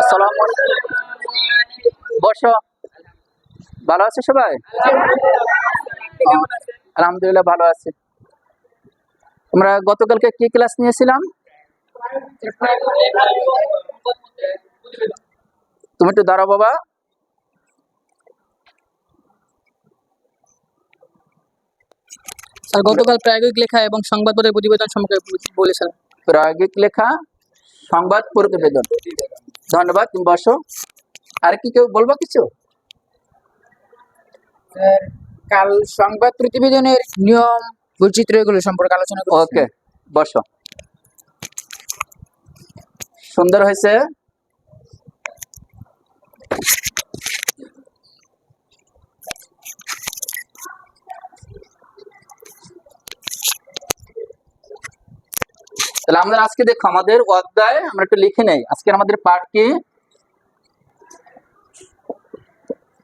আসসালামু ভালো আছে সবাই? আলহামদুলিল্লাহ ভালো আছি। আমরা গতকালকে কি ক্লাস নিয়েছিলাম? তুমি একটু দাঁড়াও বাবা। স্যার গতকাল প্রায়োগিক লেখা এবং সংবাদপত্রের প্রতিবেদন সম্পর্কে বলেছেন প্রায়োগিক লেখা সংবাদ প্রতিবেদন। ধন্যবাদ তুমি বসো। আর কি কেউ বলব কিছু? কাল সংবাদ প্রতিবেদনের নিয়ম বৈচিত্র্য এগুলো সম্পর্কে আলোচনা ওকে বসো। সুন্দর হয়েছে। তাহলে আমাদের আজকে দেখো, আমাদের অধ্যায় আমরা একটু লিখে নেই। আজকে আমাদের পাঠ কি?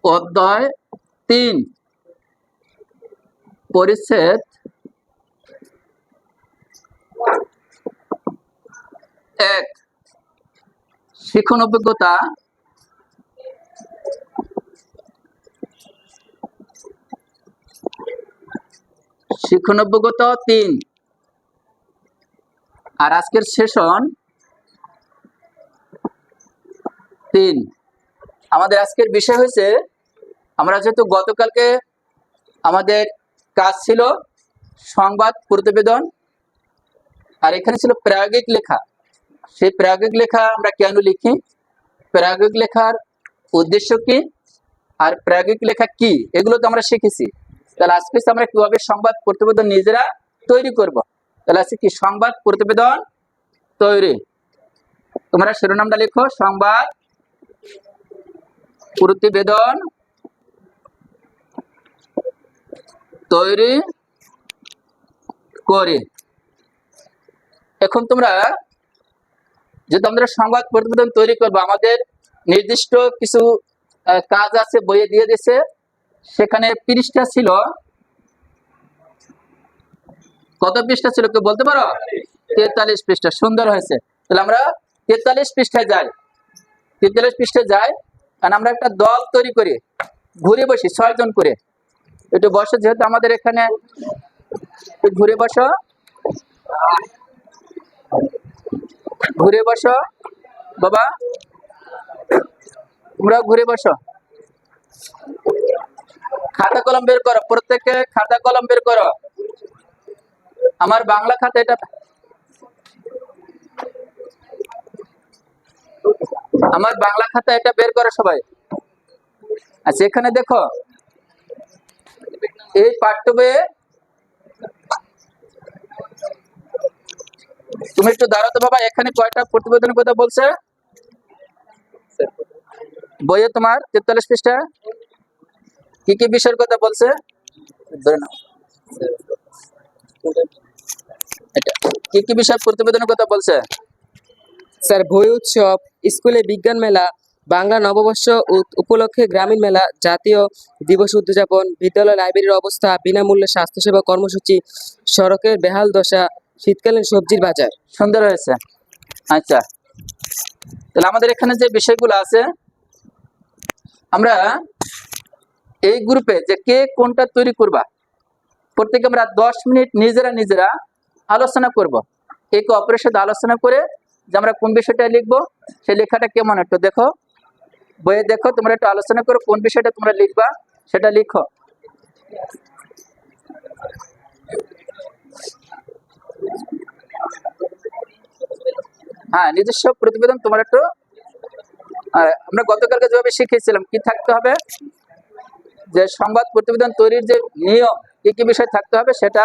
অধ্যায় তিন। পরিচ্ছেদ এক। শিখন অভিজ্ঞতা শিখন অভিজ্ঞতা তিন। আর আজকের সেশন তিন। আমাদের আজকের বিষয় হয়েছে, আমরা যেহেতু গতকালকে আমাদের কাজ ছিল সংবাদ প্রতিবেদন, আর এখানে ছিল প্রায়োগিক লেখা। সেই প্রায়োগিক লেখা আমরা কেন লিখি? প্রায়োগিক লেখার উদ্দেশ্য কি? আর প্রায়োগিক লেখা কি? এগুলো তো আমরা শিখেছি। তাহলে আজকে আমরা কীভাবে সংবাদ প্রতিবেদন নিজেরা তৈরি করব? তাহলে আজকে কি? সংবাদ প্রতিবেদন তৈরি। তোমরা শিরোনামটা লিখো। সংবাদ প্রতিবেদন তৈরি করি। এখন তোমরা যেহেতু আমরা সংবাদ প্রতিবেদন তৈরি করব, আমাদের নির্দিষ্ট কিছু কাজ আছে, বইয়ে দিয়ে দিয়েছে। সেখানে পৃষ্ঠা ছিল। কত পৃষ্ঠা ছিল কেউ বলতে পারো? তেতাল্লিশ পৃষ্ঠা, সুন্দর হয়েছে। তাহলে আমরা তেতাল্লিশ পৃষ্ঠায় যাই। তেতাল্লিশ পৃষ্ঠায় যাই আর আমরা একটা দল তৈরি করি। ঘুরে বসি ছয়জন করে। একটু বসো, যেহেতু আমাদের এখানে ঘুরে বসো। ঘুরে বসো, বাবা। তোমরা ঘুরে বসো। খাতা কলম বের করো প্রত্যেকে খাতা কলম বের করো। আমার বাংলা খাতা এটা আমার বাংলা খাতা এটা বের করে সবাই। আচ্ছা এখানে দেখো। এই পাঠ্য বইয়ে তুমি একটু দাঁড়াতে বাবা, এখানে কয়টা প্রতিবেদনের কথা বলছে? বইয়ে তোমার তেতাল্লিশ পৃষ্ঠা। কি কি বিষয়ের কথা বলছে? ধরে নাও। কি কি বিষয় প্রতিবেদনের কথা বলছে? স্যার বই উৎসব স্কুলে বিজ্ঞান মেলা বাংলা নববর্ষ উপলক্ষে গ্রামীণ মেলা জাতীয় দিবস উদযাপন বিদ্যালয় লাইব্রেরির অবস্থা বিনামূল্যে স্বাস্থ্যসেবা কর্মসূচি সড়কের বেহাল দশা শীতকালীন সবজির বাজার। সুন্দর হয়েছে আচ্ছা। তাহলে আমাদের এখানে যে বিষয়গুলো আছে আমরা এই গ্রুপে যে কে কোনটা তৈরি করবা প্রত্যেকে আমরা দশ মিনিট নিজেরা নিজেরা আলোচনা করব। এই অপরের সাথে আলোচনা করে যে আমরা কোন বিষয়টা লিখব, সেই লেখাটা কেমন একটু দেখো। বইয়ে দেখো, তোমরা একটু আলোচনা করো, কোন বিষয়টা তোমরা লিখবা, সেটা লিখো। হ্যাঁ নিজস্ব প্রতিবেদন তোমার একটু আমরা গতকালকে যেভাবে শিখেছিলাম কি থাকতে হবে? যে সংবাদ প্রতিবেদন তৈরির যে নিয়ম, কি কি বিষয় থাকতে হবে, সেটা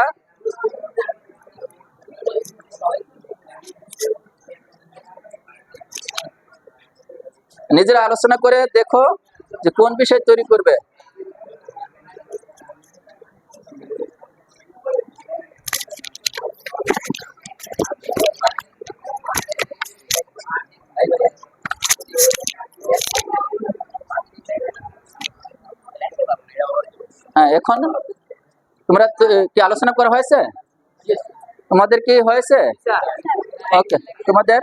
নিজেরা আলোচনা করে দেখো যে কোন বিষয় তৈরি করবে। হ্যাঁ এখন তোমরা কি আলোচনা করা হয়েছে? তোমাদের কি হয়েছে? ওকে তোমাদের?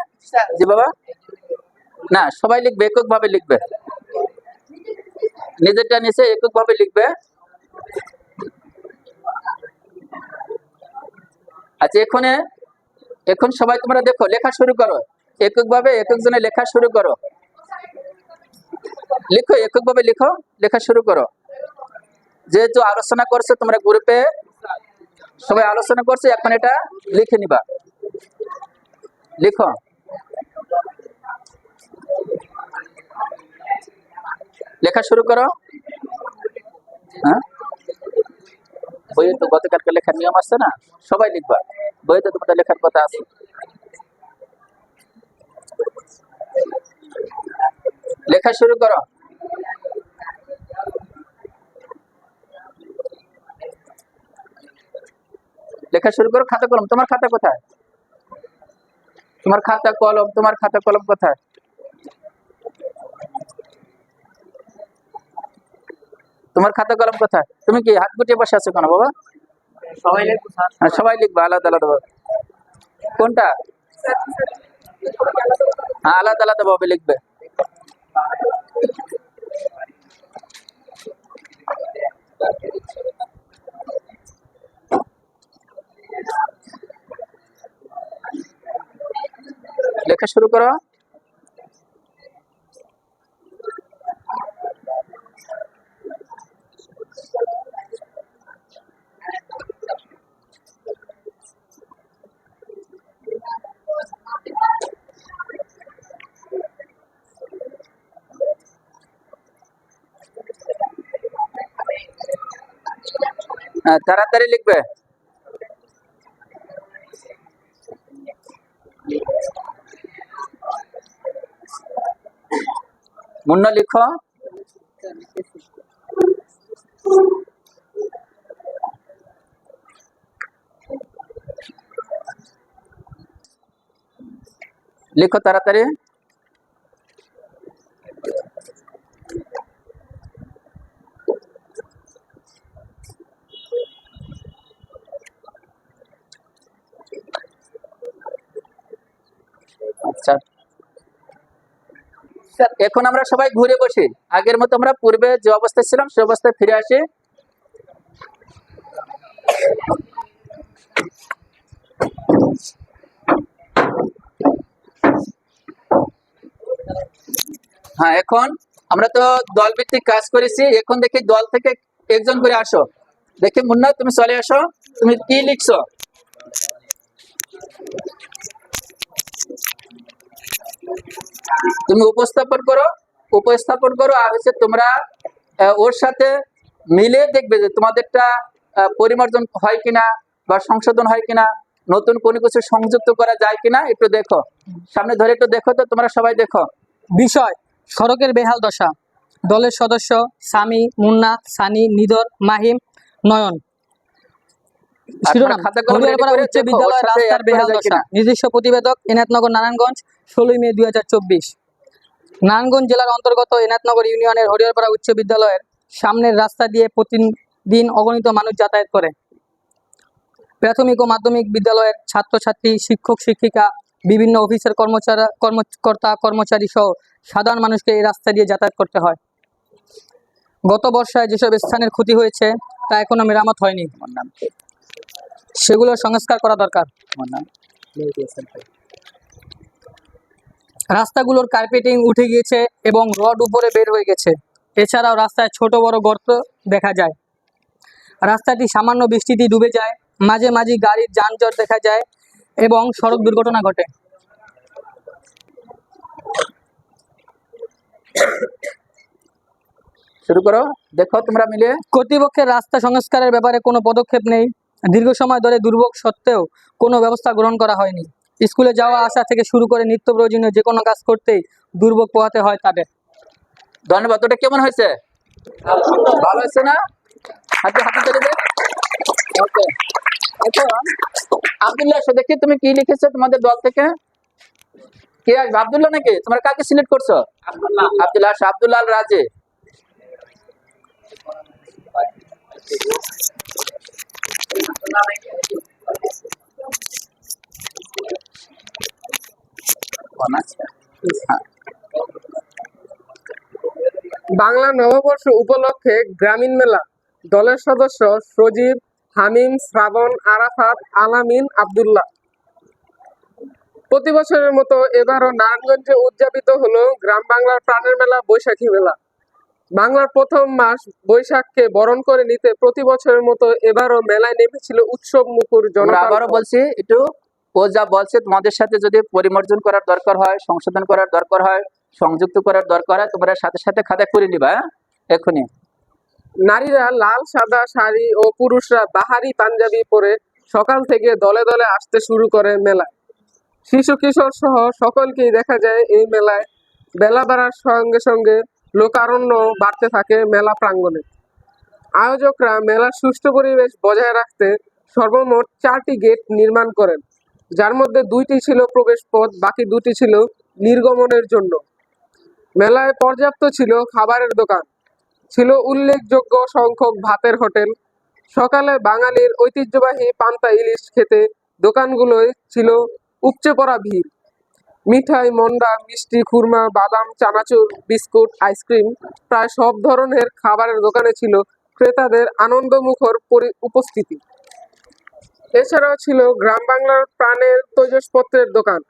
জি বাবা? না সবাই লিখবে একক ভাবে লিখবে। নিজেরটা নিচে একক ভাবে লিখবে। আচ্ছা এখানে এখন সবাই তোমরা দেখো লেখা শুরু করো। একক ভাবে একক জনে লেখা শুরু করো। লিখো একক ভাবে লিখো লেখা শুরু করো। যেহেতু আলোচনা করছে তোমরা গ্রুপে সবাই আলোচনা করছে, এখন এটা লিখে নিবা। লিখো। লেখা শুরু করো। হ্যাঁ? বইয়ে তো গতকালকে লেখার নিয়ম আছে না? সবাই লিখবা। বইয়ে তো তোমাদের লেখার কথা আছে। লেখা শুরু করো। লেখা শুরু করো খাতা কলম। তোমার খাতা কোথায়? তোমার খাতা কলম তোমার খাতা কলম কোথায়? তোমার খাতা কলম কোথায়? তুমি কি হাত গুটিয়ে বসে আছো কেন বাবা? সবাই লিখব হ্যাঁ, সবাই লিখবা আলাদা আলাদা কোনটা? হ্যাঁ আলাদা আলাদা ভাবে লিখবে। লেখা শুরু করো। হ্যাঁ তাড়াতাড়ি লিখবে। মুন্না লিখো। লিখো তাড়াতাড়ি। এখন আমরা সবাই ঘুরে বসি। আগের মতো আমরা পূর্বে যে অবস্থায় ছিলাম, সে অবস্থায় ফিরে আসি। হ্যাঁ এখন আমরা তো দল ভিত্তিক কাজ করেছি। এখন দেখি দল থেকে একজন করে আসো। দেখি মুন্না, তুমি চলে আসো। তুমি কি লিখছো? তুমি উপস্থাপন করো উপস্থাপন করো, আর হচ্ছে তোমরা ওর সাথে মিলে দেখবে যে তোমাদেরটা পরিমার্জন হয় কিনা বা সংশোধন হয় কিনা, নতুন কোনো কিছু সংযুক্ত করা যায় কিনা একটু দেখো। সামনে ধরে একটু দেখো তো, তোমরা সবাই দেখো। বিষয়, সড়কের বেহাল দশা। দলের সদস্য সামি মুন্না, সানি, নিদর, মাহিম, নয়ন শিরোনাম খাতা কলম ready হরিয়ারপাড়া করে উচ্চ বিদ্যালয় রাস্তার বেহাল দশা। নিজস্ব প্রতিবেদক এনায়তনগর নারায়ণগঞ্জ ষোলোই মে দুই হাজার চব্বিশ। নারায়ণগঞ্জ জেলার অন্তর্গত এনায়তনগর ইউনিয়নের হরিয়ারপাড়া উচ্চ বিদ্যালয়ের সামনের রাস্তা দিয়ে প্রতিদিন অগণিত মানুষ যাতায়াত করে। প্রাথমিক ও মাধ্যমিক বিদ্যালয়ের ছাত্রছাত্রী শিক্ষক শিক্ষিকা বিভিন্ন অফিসের কর্মচারী কর্মকর্তা কর্মচারী সহ সাধারণ মানুষকে এই রাস্তা দিয়ে যাতায়াত করতে হয়। গত বর্ষায় যেসব স্থানের ক্ষতি হয়েছে তা এখনও মেরামত হয়নি? সেগুলো সংস্কার করা দরকার। রাস্তাগুলোর কার্পেটিং উঠে গিয়েছে এবং রড উপরে বের হয়ে গেছে। এছাড়াও রাস্তায় ছোট বড় গর্ত দেখা যায়। রাস্তাটি সামান্য বৃষ্টিতে ডুবে যায়। মাঝে মাঝে গাড়ির যানজট দেখা যায় এবং সড়ক দুর্ঘটনা ঘটে। শুরু করো। দেখো তোমরা মিলে। কর্তৃপক্ষের রাস্তা সংস্কারের ব্যাপারে কোনো পদক্ষেপ নেই। দীর্ঘ সময় ধরে দুর্ভোগ সত্ত্বেও কোনো ব্যবস্থা গ্রহণ করা হয়নি। স্কুলে যাওয়া, আসা থেকে শুরু করে নিত্য প্রয়োজনীয় যে কোনো কাজ করতেই দুর্ভোগ পোহাতে হয় তাদের। ধন্যবাদ। ওটা কেমন হয়েছে? ভালো হয়েছে না? হাতে হাতে ধরে দে। আব্দুল্লাহ দেখি তুমি কি লিখেছো তোমাদের দল থেকে? কে আসবে? আব্দুল্লাহ নাকি? তোমরা কাকে সিলেক্ট করছ? আব্দুল্লাহ আব্দুল্লাহ রাজে। বাংলা নববর্ষ উপলক্ষে গ্রামীণ মেলা। দলের সদস্য সজীব, হামিম, শ্রাবণ, আরাফাত, আলামিন, আব্দুল্লাহ। প্রতি বছরের মতো এবারও নারায়ণগঞ্জে উদযাপিত হলো গ্রাম বাংলার প্রাণের মেলা বৈশাখী মেলা। বাংলার প্রথম মাস বৈশাখকে বরণ করে নিতে প্রতি বছরের মতো এবারও মেলায় নেমেছিল উৎসব মুখর জনতা আবারও বলছি একটু ও যা বলছে তোমাদের সাথে যদি পরিমার্জন করার দরকার হয় সংশোধন করার দরকার হয় সংযুক্ত করার দরকার হয় তোমরা সাথে সাথে খাতা করে নিবা হ্যাঁ? এখনই নারীরা লাল সাদা শাড়ি ও পুরুষরা বাহারি পাঞ্জাবি পরে সকাল থেকে দলে দলে আসতে শুরু করে মেলায়। শিশু কিশোর সহ সকলকেই দেখা যায় এই মেলায় বেলা বাড়ার সঙ্গে সঙ্গে লোকারণ্য বাড়তে থাকে মেলা প্রাঙ্গণে। আয়োজকরা মেলার সুষ্ঠু পরিবেশ বজায় রাখতে সর্বমোট চারটি গেট নির্মাণ করেন, যার মধ্যে দুইটি ছিল প্রবেশ পথ বাকি দুটি ছিল নির্গমনের জন্য। মেলায় পর্যাপ্ত ছিল খাবারের দোকান, ছিল উল্লেখযোগ্য সংখ্যক ভাতের হোটেল। সকালে বাঙালির ঐতিহ্যবাহী পান্তা ইলিশ খেতে দোকানগুলোয় ছিল উপচে পড়া ভিড়। মিঠাই, মন্ডা, মিষ্টি, খুরমা, বাদাম, চানাচুর, বিস্কুট, আইসক্রিম প্রায় সব ধরনের খাবারের দোকানে ছিল ক্রেতাদের আনন্দমুখর উপস্থিতি। এছাড়াও ছিল গ্রাম বাংলার প্রাণের তৈজসপত্রের দোকান।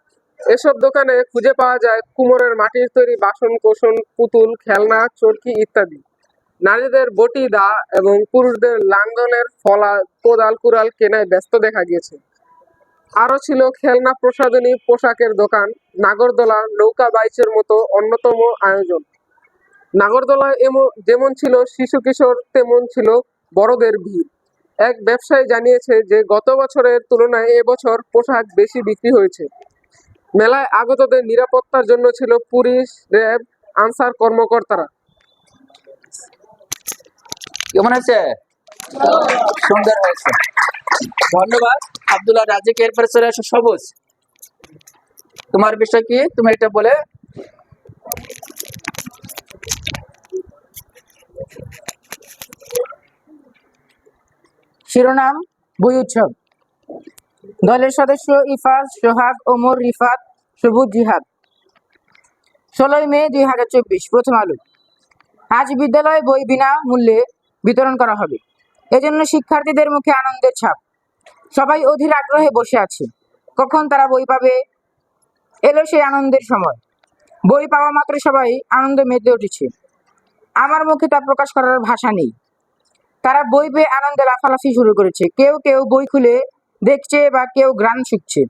এসব দোকানে খুঁজে পাওয়া যায় কুমোরের মাটির তৈরি বাসন কোসন পুতুল, খেলনা, চরকি ইত্যাদি। নারীদের বটি, দা এবং পুরুষদের লাঙ্গলের ফলা, কোদাল, কুড়াল কেনায় ব্যস্ত দেখা গিয়েছে। আরও ছিল খেলনা প্রসাধনী পোশাকের দোকান, নাগরদোলা, নৌকা বাইচের মতো অন্যতম আয়োজন। নাগরদোলা যেমন ছিল শিশু কিশোর, তেমন ছিল বড়দের ভিড়। এক ব্যবসায়ী জানিয়েছে যে, গত বছরের তুলনায় এবছর পোশাক বেশি বিক্রি হয়েছে। মেলায় আগতদের নিরাপত্তার জন্য ছিল পুলিশ, র্যাব, আনসার কর্মকর্তারা। কেমন হয়েছে সুন্দর হয়েছে। ধন্যবাদ। আব্দুল্লাহ রাজিক এরপরে সবুজ। তোমার বিষয় কি? তুমি এটা বলে। শিরোনাম, বই উৎসব। দলের সদস্য ইফাজ, সোহাগ, ওমর, রিফাত, সবুজ, জিহাদ। ষোলোই মে দুই হাজার চব্বিশ, প্রথম আলো। আজ বিদ্যালয়ে বই বিনা মূল্যে বিতরণ করা হবে। এজন্য শিক্ষার্থীদের মুখে আনন্দের ছাপ। সবাই অধীর আগ্রহে বসে আছে। কখন তারা বই পাবে? এলো সেই আনন্দের সময়। বই পাওয়া মাত্র সবাই আনন্দে মেতে উঠেছে। আমার মুখে তা প্রকাশ করার ভাষা নেই। তারা বই পেয়ে আনন্দে লাফালাফি শুরু করেছে। কেউ কেউ বই খুলে দেখছে বা কেউ গ্রান শিখছে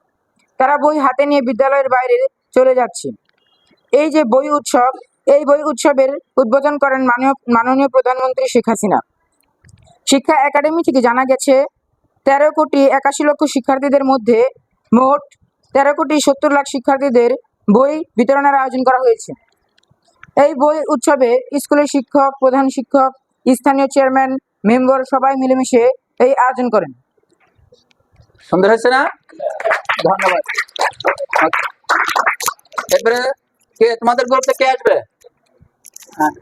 তারা বই হাতে নিয়ে বিদ্যালয়ের বাইরে চলে যাচ্ছে। এই যে বই উৎসব, এই বই উৎসবের উদ্বোধন করেন মাননীয় প্রধানমন্ত্রী শেখ হাসিনা। শিক্ষা একাডেমি থেকে জানা গেছে তেরো কোটি একাশি লক্ষ শিক্ষার্থীদের মধ্যে মোট তেরো কোটি সত্তর লাখ শিক্ষার্থীদের বই বিতরণের আয়োজন করা হয়েছে। এই বই উৎসবে স্কুলের শিক্ষক, প্রধান শিক্ষক, স্থানীয় চেয়ারম্যান, মেম্বার সবাই মিলেমিশে এই আয়োজন করেন। সুন্দর হয়েছে না? ধন্যবাদ। কে, তোমাদের কে আসবে? হ্যাঁ।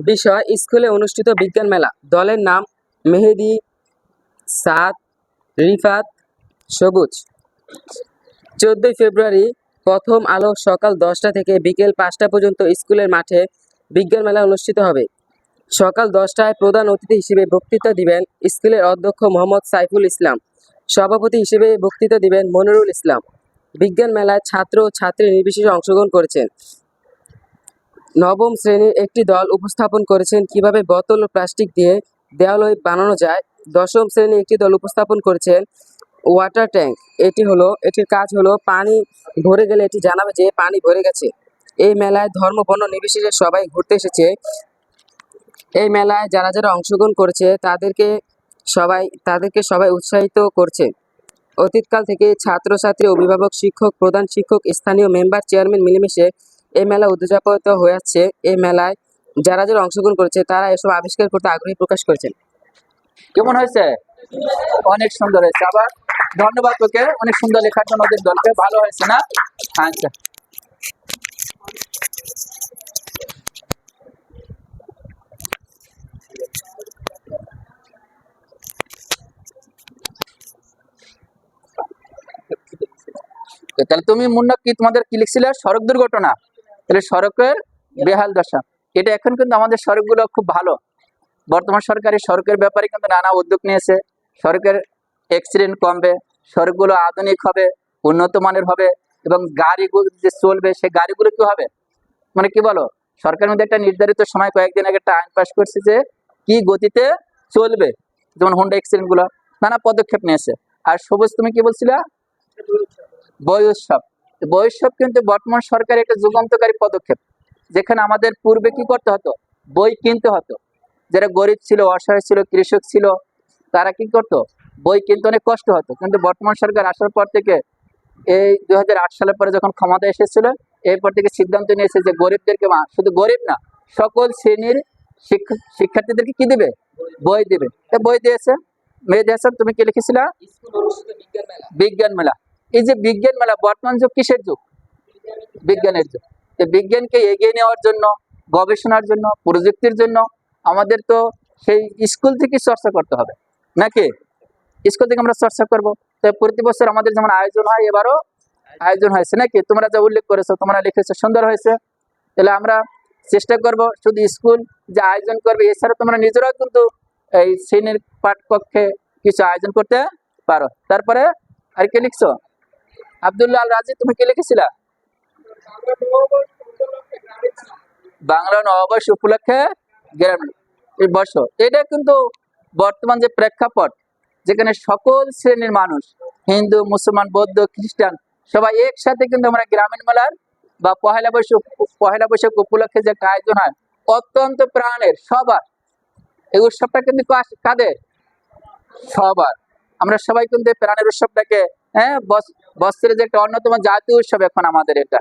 বিষয়, স্কুলে অনুষ্ঠিত বিজ্ঞান মেলা। দলের নাম মেহেদি, সাদ, রিফাত, সবুজ। চোদ্দই ফেব্রুয়ারি প্রথম আলো সকাল দশটা থেকে বিকেল পাঁচটা পর্যন্ত স্কুলের মাঠে বিজ্ঞান মেলা অনুষ্ঠিত হবে। সকাল দশটায় প্রধান অতিথি হিসেবে বক্তৃতা দিবেন স্কুলের অধ্যক্ষ মোহাম্মদ সাইফুল ইসলাম। সভাপতি হিসেবে বক্তৃতা দিবেন মনিরুল ইসলাম। বিজ্ঞান মেলায় ছাত্র ও ছাত্রী নির্বিশেষে অংশগ্রহণ করেছেন। নবম শ্রেণির একটি দল উপস্থাপন করেছেন। কীভাবে বোতল ও প্লাস্টিক দিয়ে দেওয়ালয় বানানো যায়? দশম শ্রেণির একটি দল উপস্থাপন করেছেন ওয়াটার ট্যাঙ্ক। এটি হলো, এটির কাজ হলো পানি ভরে গেলে এটি জানাবে যে পানি ভরে গেছে। এই মেলায় ধর্ম, বর্ণ নির্বিশেষে সবাই ঘুরতে এসেছে। এই মেলায় যারা যারা অংশগ্রহণ করেছে, তাদেরকে সবাই তাদেরকে সবাই উৎসাহিত করছে। অতীতকাল থেকে ছাত্রছাত্রী, অভিভাবক, শিক্ষক, প্রধান শিক্ষক, স্থানীয় মেম্বার, চেয়ারম্যান মিলেমিশে এই মেলা উদযাপিত হয়েছে এই মেলায় যারা যারা অংশগ্রহণ করেছে, তারা এসব আবিষ্কার করতে আগ্রহী প্রকাশ করেছেন। কেমন হয়েছে? অনেক সুন্দর হয়েছে। আবার ধন্যবাদ তোকে। অনেক সুন্দর লেখার জন্য ওদের দলকে। ভালো হয়েছে না? আচ্ছা। তাহলে তুমি মুন্না কি তোমাদের কি লিখছিলে? সড়ক দুর্ঘটনা? তাহলে সড়কের বেহাল দশা। এটা এখন কিন্তু আমাদের সড়কগুলো খুব ভালো। বর্তমান সরকারি সড়কের ব্যাপারে কিন্তু নানা উদ্যোগ নিয়েছে। সড়কের অ্যাক্সিডেন্ট কমবে সড়কগুলো আধুনিক হবে উন্নত মানের হবে এবং গাড়িগুলো যে চলবে সেই গাড়িগুলো কি হবে? মানে কি বলো? সরকারের মধ্যে একটা নির্ধারিত সময় কয়েকদিন আগে একটা আইন পাশ করছে যে কি গতিতে চলবে। যেমন হোন্ডা অ্যাক্সিডেন্টগুলো নানা পদক্ষেপ নিয়েছে। আর সবুজ তুমি কি বলছিলা? বই উৎসব বই উৎসব কিন্তু বর্তমান সরকারের একটা যুগান্তকারী পদক্ষেপ। যেখানে আমাদের পূর্বে কি করতে হতো? বই কিনতে হতো। যারা গরিব ছিল অসহায় ছিল কৃষক ছিল তারা কি করতো? বই কিনতে অনেক কষ্ট হতো। কিন্তু বর্তমান সরকার আসার পর থেকে এই দুই হাজার আট সালের পরে যখন ক্ষমতা এসেছিল এরপর থেকে সিদ্ধান্ত নিয়েছে যে গরিবদেরকে মা- শুধু গরিব না সকল শ্রেণির শিক্ষা শিক্ষার্থীদেরকে কি দিবে? বই দিবে। বই দিয়েছে। মেয়ে হাসান তুমি কি লিখেছিলা? বিজ্ঞান মেলা। এই যে বিজ্ঞান মেলা, বর্তমান যুগ কিসের যুগ? বিজ্ঞানের যুগ। বিজ্ঞানকে এগিয়ে নেওয়ার জন্য, গবেষণার জন্য, প্রযুক্তির জন্য আমাদের তো সেই স্কুল থেকে চর্চা করতে হবে। নাকি? স্কুল থেকে আমরা চর্চা করব। তো প্রতি বছর আমাদের যেমন আয়োজন হয়, এবারও আয়োজন হয়েছে। নাকি? তোমরা যা উল্লেখ করেছ, তোমরা লিখেছো, সুন্দর হয়েছে। তাহলে আমরা চেষ্টা করব শুধু স্কুল যে আয়োজন করবে, এছাড়া তোমরা নিজেরাও কিন্তু এই শ্রেণির পাঠকক্ষে কিছু আয়োজন করতে পারো। তারপরে আর কি লিখছো? আব্দুল্লাহ আল রাজি তুমি কি লিখেছিলা? বাংলা নববর্ষ উপলক্ষে গ্রাম এই বর্ষ। এটা কিন্তু বর্তমান যে প্রেক্ষাপট, যেখানে সকল শ্রেণির মানুষ, হিন্দু, মুসলমান, বৌদ্ধ, খ্রিস্টান, সবাই একসাথে কিন্তু আমরা গ্রামীণ মেলার বা পহেলা বৈশাখ পহেলা বৈশাখ উপলক্ষে যে আয়োজন হয়, অত্যন্ত প্রাণের, সবার। এই উৎসবটা কিন্তু কাদের? সবার। আমরা সবাই কিন্তু প্রাণের উৎসবটাকে হ্যাঁ বস- বৎসরের যে একটা অন্যতম জাতীয় উৎসব এখন আমাদের এটা।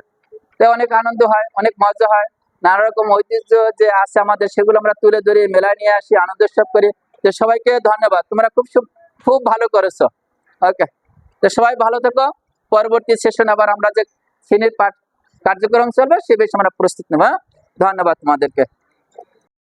তাই অনেক আনন্দ হয়, অনেক মজা হয়। নানা রকম ঐতিহ্য যে আছে আমাদের, সেগুলো আমরা তুলে ধরে মেলায় নিয়ে আসি, আনন্দ উৎসব করি। তো সবাইকে ধন্যবাদ। তোমরা খুব খুব ভালো করেছ। ওকে। তো সবাই ভালো থেকো। পরবর্তী সেশন আবার আমরা যে শ্রেণির পাঠ কার্যক্রম চলবে, সে বেশ আমরা প্রস্তুত নেব হ্যাঁ? ধন্যবাদ তোমাদেরকে।